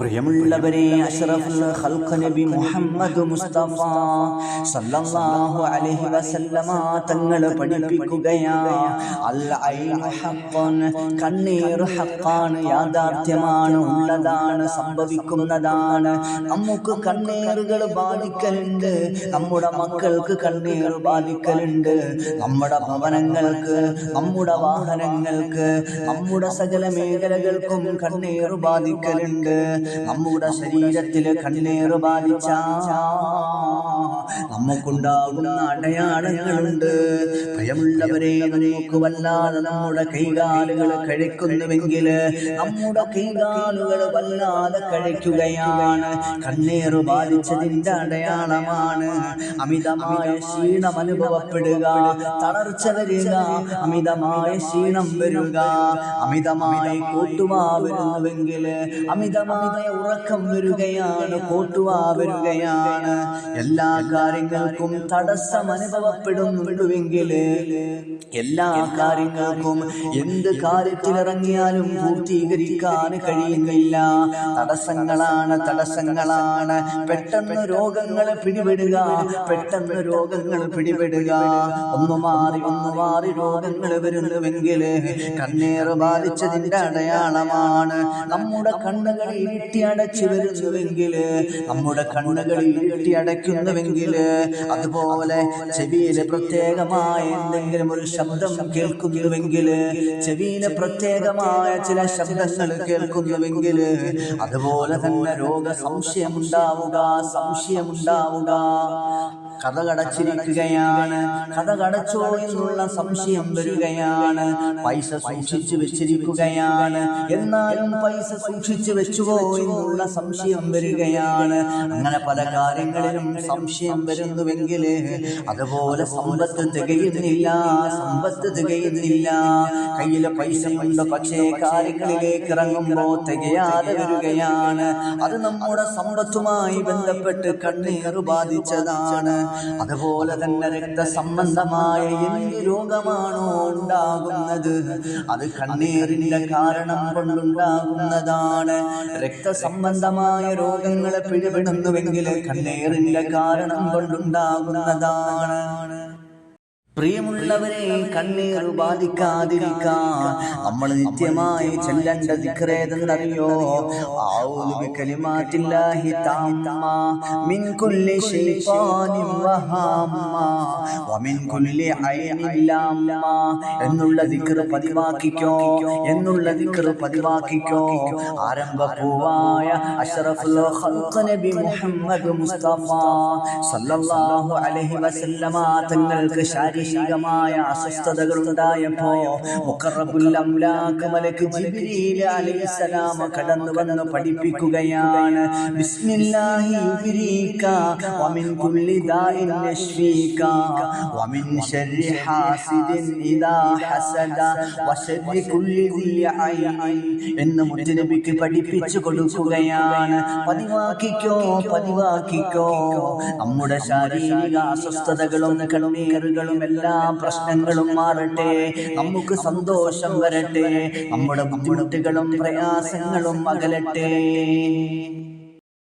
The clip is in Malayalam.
പ്രിയമുള്ളവരെ അഷ്റഫുൽ നബി മുഹമ്മദ് മുസ്തഫ സല്ലല്ലാഹു അലൈഹി വസല്ലമ തങ്ങൾ അൽ ഐനു ഹഖൻ കണ്ണീർ ഹഖാണ് യാഥാർത്ഥ്യമാണ് ഉള്ളതാണ് സംഭവിക്കുന്നതാണ്. നമുക്ക് കണ്ണീറുകൾ ബാധിക്കലുണ്ട് നമ്മുടെ മക്കൾക്ക് കണ്ണീർ ബാധിക്കലുണ്ട്. നമ്മുടെ ഭവനങ്ങൾക്ക് നമ്മുടെ വാഹനങ്ങൾക്ക് നമ്മുടെ സകല മേഖലകൾക്കും കണ്ണീർ ബാധിക്കലുണ്ട്. നമ്മുടെ ശരീരത്തിൽ കണ്ണീർ ബാധിച്ച നമുക്കുണ്ടാകുന്ന അടയാളങ്ങളുണ്ട്. ഭയമുള്ളവരെ നമുക്ക് വല്ലാതെ നമ്മുടെ കൈകാലുകൾ കഴിക്കുന്നുവെങ്കിൽ നമ്മുടെ കൈകാലുകൾ വല്ലാതെ കഴിക്കുകയാണ്. കണ്ണീർ ബാധിച്ചതിന്റെ അടയാളമാണ്. അമിതമായ ക്ഷീണം അനുഭവപ്പെടുക. തളർച്ച വരിക. അമിതമായ ക്ഷീണം വരിക. അമിതമായി കൂട്ടുവാ വരുന്നുവെങ്കിൽ അമിതമായ ഉറക്കം വരികയാണ് കൂട്ടുവാ വരികയാണ്. എല്ലാ കാര്യങ്ങൾക്കും തടസ്സം അനുഭവപ്പെടുന്നുണ്ടെങ്കിൽ എല്ലാ കാര്യങ്ങൾക്കും എന്ത് കാര്യത്തിലിറങ്ങിയാലും പൂർത്തീകരിക്കാൻ കഴിയുന്നില്ല. തടസ്സങ്ങളാണ് തടസ്സങ്ങളാണ്. പെട്ടെന്ന് രോഗങ്ങൾ പിടിപെടുക പെട്ടെന്ന് രോഗങ്ങൾ പിടിപെടുക. ഒന്ന് മാറി ഒന്ന് മാറി രോഗങ്ങൾ വരുന്നുവെങ്കിൽ കണ്ണീർ ബാധിച്ചതിന്റെ അടയാളമാണ്. നമ്മുടെ കണ്ണുകൾ ഇരുട്ടി അടച്ചു വരുന്നുവെങ്കിൽ നമ്മുടെ കണ്ണുകളിൽ കെട്ടിയടയ്ക്കുന്നുവെങ്കിൽ അതുപോലെ ചെവിയിൽ പ്രത്യേകമായ എന്തെങ്കിലും ഒരു ശബ്ദം കേൾക്കുന്നുവെങ്കിൽ ചെവിയിൽ പ്രത്യേകമായ ചില ശബ്ദങ്ങൾ കേൾക്കുന്നുവെങ്കിൽ അതുപോലെ തന്നെ രോഗ സംശയമുണ്ടാവുക സംശയമുണ്ടാവുക. കഥ കടച്ചിരിക്കുകയാണ് കഥ കടച്ചോ എന്നുള്ള സംശയം വരികയാണ്. പൈസ സൂക്ഷിച്ചു വെച്ചിരിക്കുകയാണ്. എന്നാലും പൈസ സൂക്ഷിച്ചു വെച്ചുവോ എന്നുള്ള സംശയം വരികയാണ്. അങ്ങനെ പല കാര്യങ്ങളിലും സംശയം വരുന്നുവെങ്കിൽ അതുപോലെ സമ്പത്ത് തികയുന്നില്ല സമ്പത്ത് തികയുന്നില്ല. കയ്യിലെ പൈസ ഉണ്ട് പക്ഷേ കാര്യങ്ങളിലേക്ക് ഇറങ്ങുമ്പോ തികയാതെ വരികയാണ്. അത് നമ്മുടെ സമ്പത്തുമായി ബന്ധപ്പെട്ട് കണ്ണീർ ബാധിച്ചതാണ്. അതുപോലെ തന്നെ രക്തസംബന്ധമായ എന്ത് രോഗമാണോ ഉണ്ടാകുന്നത്? അത് കണ്ണീരിന്റെ കാരണം കൊണ്ടുണ്ടാകുന്നതാണ്. രക്തസംബന്ധമായ രോഗങ്ങളെ പിടിപെടുന്നുവെങ്കിൽ കണ്ണീരിന്റെ കാരണം കൊണ്ടുണ്ടാകുന്നതാണ്. പ്രിയമുള്ളവരെ കണ്ണീർ ബാധിക്കാതിരിക്കാൻ നമ്മൾ നിത്യമായി ചെല്ലേണ്ട തമ്മ മിൻ കുല്ലി വഹാമ്മ വമിൻ കുല്ലി എന്നുള്ള ദിക്ർ പതിവാക്കിക്കോ? എന്നുള്ള ദിക്ർ പതിവാക്കിക്കോ? ആരംഭ പൂവായ അഷ്റഫുൽ ഖൽഖ് മുഹമ്മദ് മുസ്തഫ സല്ലല്ലാഹു അലൈഹി വസല്ലമ തങ്ങൾക്ക് ശാരീരിക ശാരീരികമായ അസ്വസ്ഥതകൾ ഉണ്ടായപ്പോ അലൈഹിസ്സലാം കടന്നു വന്ന് പഠിപ്പിക്കുകയാണ്. എന്ന് മുത്തുനബിക്ക് പഠിപ്പിച്ചു കൊടുക്കുകയാണ്. പതിവാക്കിക്കോ പതിവാക്കിക്കോ. നമ്മുടെ ശാരീരിക അസ്വസ്ഥതകളും കണ്ണീറുകളും എല്ലാ പ്രശ്നങ്ങളും മാറട്ടെ. നമുക്ക് സന്തോഷം വരട്ടെ. നമ്മുടെ ബുദ്ധിമുട്ടുകളും പ്രയാസങ്ങളും അകലട്ടെ.